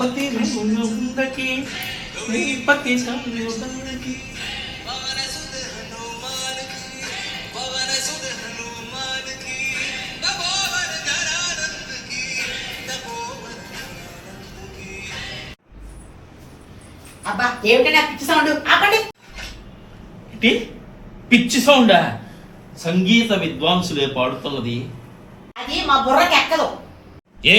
పతి ముందకి నీ పతి అబ్బా ఏమిటండి ఆ పిచ్చి సౌండ్? ఆపండి. ఏంటి? పిచ్చి సౌండా? సంగీత విద్వాంసులే పాడుతున్నది. అది మా బుర్రకి ఎక్కదు ఏ?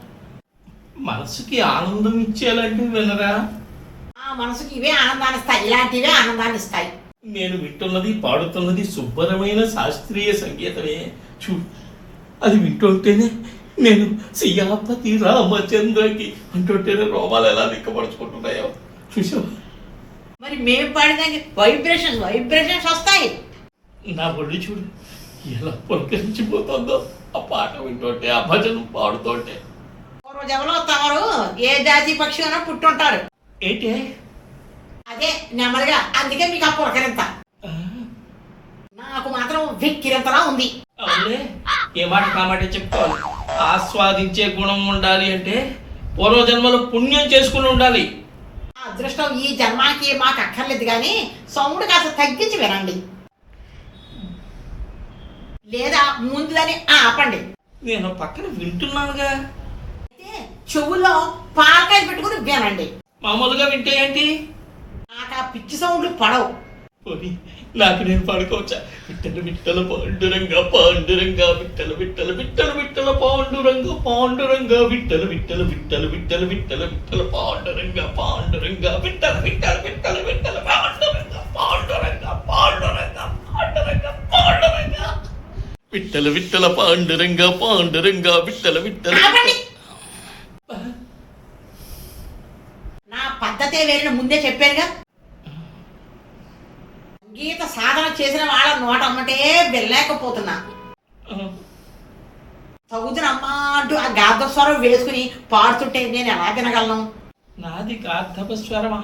మనసుకి ఆనందం ఇచ్చేలాంటివి వినరా? ఆ మనసుకి ఇవే ఆనందాన్ని ఇస్తాయి ఇలాంటివే ఆనందాన్ని ఇస్తాయి. నేను వింటున్నది పాడుతున్నది శుభ్రమైన శాస్త్రీయ సంగీతమే. చూ అది వింటుంటేనే నేను సియాపతి రామచంద్రకి అంటుంటేనే రోమాలు ఎలా దిక్కపరుచుకుంటున్నాయో. చూసావా? మరి మేము పాడిన వైబ్రేషన్ వైబ్రేషన్స్ వస్తాయి. నా ఒళ్ళు చూడు ఎలా పులకరించిపోతుందో. ఆ పాట వింటుంటే ఆ భజన పాడుతుంటే. ఎవరో తమరు ఏ జాతి పక్షి అయినా పుట్టుంటారు. ఏంటి? అదే నెమ్మదిగా అందుకే మీకు ఆ పులకరింత. ఆ, నాకు మాత్రం విక్కిరింతలా ఉంది. అవునులే ఏ మాట కామాటే చెప్పుకోవాలి. ఆస్వాదించే గుణం ఉండాలి అంటే పూర్వజన్మలో పుణ్యం చేసుకుని ఉండాలి. ఆ అదృష్టం ఈ జన్మానికి మాకు అక్కర్లేదు కానీ సౌండ్ కాస్త తగ్గించి వినండి. లేదా ముందుదని ఆపండి. నేను పక్కన వింటున్నానుగా. అయితే చెవుల్లో పాలకాయ పెట్టుకుని వినండి మామూలుగా వింటే ఏంటి నాకు ఆ పిచ్చి సౌండ్లు పడవు పోనీ నాకు నేను పడుకోవచ్చా విట్టలు విట్టల పాండురంగ పాండురంగ విట్టలు విట్టలు విట్టలు విట్టల పాండురంగ పాండురంగ విట్టలు విట్టలు విట్టలు విట్టలు విట్టలు విట్టల పాండురంగ పాండురంగ విట్టల విట్టల విట్టల విట్టల పాండురంగ పాండురంగ పాండురంగ పాండురంగ పాండురంగ విట్టల విట్టల పాండురంగ పాండురంగ విట్టల విట్టల ఆపండి నా వేరే ముందే చెప్పానుగా. సంగీత సాధన చేసిన వాళ్ళ నోట అమ్మటే వెళ్ళలేకపోతున్నా. చదువుతున్న అమ్మా అంటూ ఆ గార్ధస్వరం వేసుకుని పాడుతుంటే నేను ఎలా వినగలను? నాది గార్ధపస్వరమా?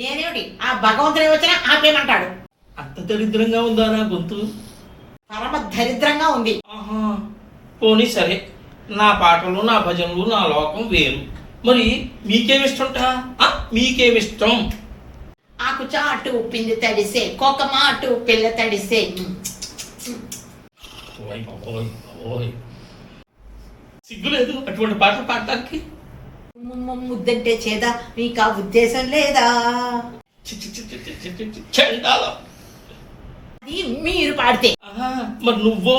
నేనేమిటి? ఆ భగవంతుడే వచ్చినా ఆపేమంటాడు అంత దరిద్రంగా ఉందా నా గొంతు? పరమ దరిద్రంగా ఉంది. ఆహా పోనీ సరే. నా పాటలు నా భజనలు నా లోకం వేరు. మరి మీకేమిష్టంట మీకేమిష్టం ఆకు చాటు పిల్లి తడిసే కోక మాటు పిల్ల తడిసే సిగ్గులేదు అటువంటి పాటలు పాడటానికి ముద్దంటే చేదా మీకు ఆ ఉద్దేశం లేదా మీరు పాడితే మరి నువ్వు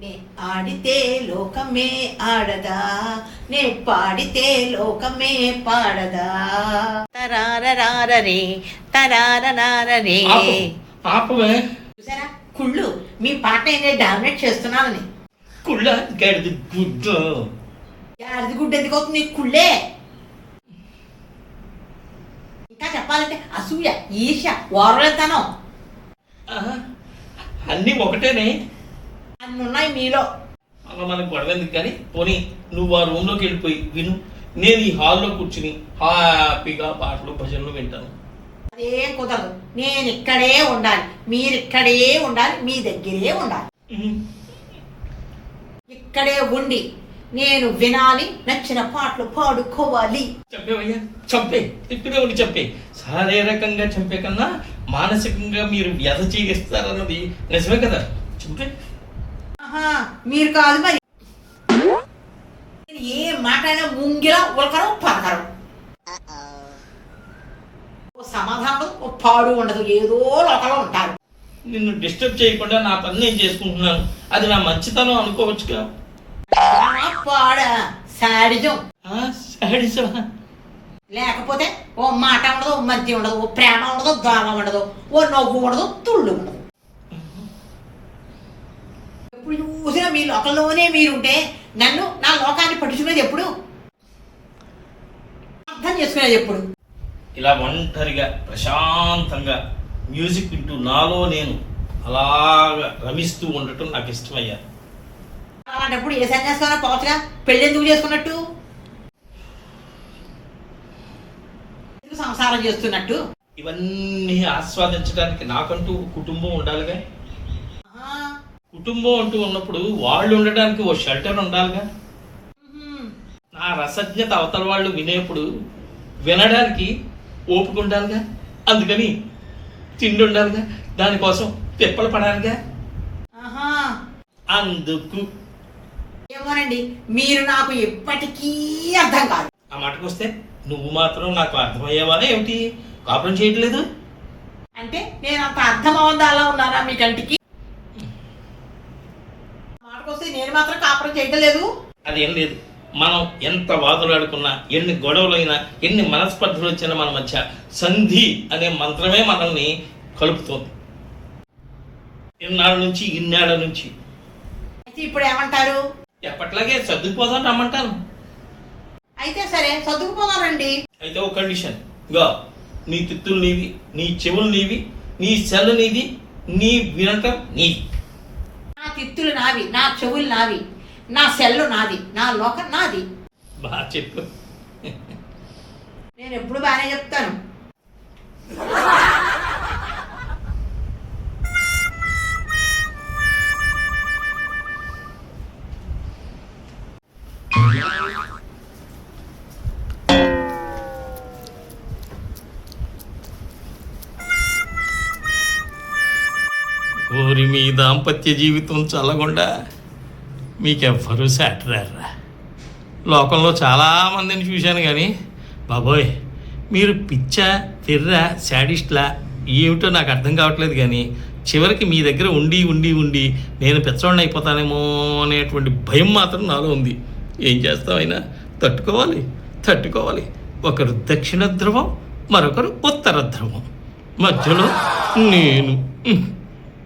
నే ఆడితే లోకమే ఆడదా. నే పాడితే లోకమే పాడదా. తరారరారరే తరారరారరే. ఆపవే. చూసారా? కుళ్ళు మీ పాట నేను డామినేట్ చేస్తున్నానని. కుళ్ళ గడిది గుడ్డ. యాడిది గుడ్డ ఎందుకు అవుతుంది? కుళ్ళే. ఇంకా చెప్పాలంటే అసూయ ఈర్ష్య ఓర్వలేతనం. అన్నీ ఒకటేనే. అన్ని ఉన్నాయి మీలో. అలా మనకు ఎందుకు కానీ? పోనీ నువ్వు ఆ రూమ్లోకి వెళ్ళిపోయి విను. నేను ఈ హాల్లో కూర్చుని హ్యాపీగా పాటలు భజనలు వింటాను. అదేం కుదరదు. నేను ఇక్కడే ఉండాలి. మీరు ఇక్కడే ఉండాలి. మీ దగ్గరే ఉండాలి. ఇక్కడే ఉండి నేను వినాలి. నచ్చిన పాటలు పాడుకోవాలి. చంపేవయ్యా? చంపే. ఇక్కడే ఉండి చంపే. శారీరకంగా చంపే కన్నా మానసికంగా మీరు వ్యధ చేయిస్తారన్నది నిజమే కదా? చంపే. మీరు కాదు మరి. ఏ మాట అయినా ముంగిలా ఉలకరం పలకరం ఓ సమాధానం పాడు ఉండదు. ఏదో లోకంలో ఉంటారు. నిన్ను డిస్టర్బ్ చేయకుండా నా పని నేను చేసుకుంటున్నాను. అది నా మంచితనం అనుకోవచ్చుగా. ఆ పాడ శాడిజం. ఆ, శాడిజమా? లేకపోతే ఓ మాట ఉండదు ఓ మధ్య ఉండదు ఓ ప్రేమ ఉండదు దోమ ఉండదు ఓ నవ్వు ఉండదు తుళ్ళు ఉండదు. చూసినా మీ లోకంలోనే మీరుంటే నన్ను నా లోకాన్ని పట్టుకునేది ఎప్పుడు? చేసుకునేది ఎప్పుడు? ఇలా ఒంటరిగా ప్రశాంతంగా మ్యూజిక్ వింటూ నాలో నేను అలాగా రమిస్తూ ఉండటం నాకు ఇష్టమయ్యా. అలాంటప్పుడు ఏ సన్యాసం పోవచ్చుగా? పెళ్ళి ఎందుకు చేసుకున్నట్టు సంసారం చేస్తున్నట్టు? ఇవన్నీ ఆస్వాదించడానికి నాకంటూ కుటుంబం ఉండాలిగా. కుటుంబం అంటూ ఉన్నప్పుడు వాళ్ళు ఉండడానికి ఓ షెల్టర్ ఉండాలిగా. నా రసజ్ఞత అవతల వాళ్ళు వినేప్పుడు వినడానికి ఓపిక ఉండాలిగా. అందుకని తిండి ఉండాలిగా. దానికోసం తిప్పలు పడాలిగా. అందుకు. ఏమోనండి మీరు నాకు ఎప్పటికీ అర్థం కాదు. ఆ మాటకు వస్తే నువ్వు మాత్రం నాకు అర్థమయ్యేవా ఏమిటి? కాపురం చేయట్లేదు? అంటే నేను అంత అర్థం అవ్వదా అలా ఉన్నానా మీ కంటికి? మాటకొస్తే నేను మాత్రం కాపురం చేయటం లేదు. అదేం లేదు. మనం ఎంత వాదులాడుకున్నా ఎన్ని గొడవలైనా ఎన్ని మనస్పర్ధలు వచ్చినా మన మధ్య సంధి అనే మంత్రమే మనల్ని కలుపుతోంది. ఇన్నాళ్ళ నుంచి ఇన్నేళ్ళ నుంచి. అయితే ఇప్పుడు ఏమంటారు? ఎప్పట్లాగే సర్దుకుపోదాం రమ్మంటాను. అయితే సరే సర్దుకుపోదానండి అయితే ఒక కండిషన్గా నీ తిత్తులు నీవి నీ చెవులు నీవి నీ సెల్ నీది నీ వినటం నీది. నా తిత్తులు నావి నా చెవులు నావి నా సెల్లు నాది నా లోకం నాది. బాగా చెప్పు. నేను ఎప్పుడు బాగానే చెప్తాను. ఊరి మీ దాంపత్య జీవితం చల్లకుండా మీకెవ్వరూ సాటరారా లోకంలో చాలామందిని చూశాను కానీ బాబోయ్ మీరు పిచ్చ తిర్ర శాడిస్ట్లా ఏమిటో నాకు అర్థం కావట్లేదు కానీ చివరికి మీ దగ్గర ఉండి ఉండి ఉండి నేను పెచ్చవాడిని అయిపోతానేమో అనేటువంటి భయం మాత్రం నాలో ఉంది. ఏం చేస్తామైనా తట్టుకోవాలి తట్టుకోవాలి. ఒకరు దక్షిణ ధ్రువం మరొకరు ఉత్తర ధ్రువం. మధ్యలో నేను.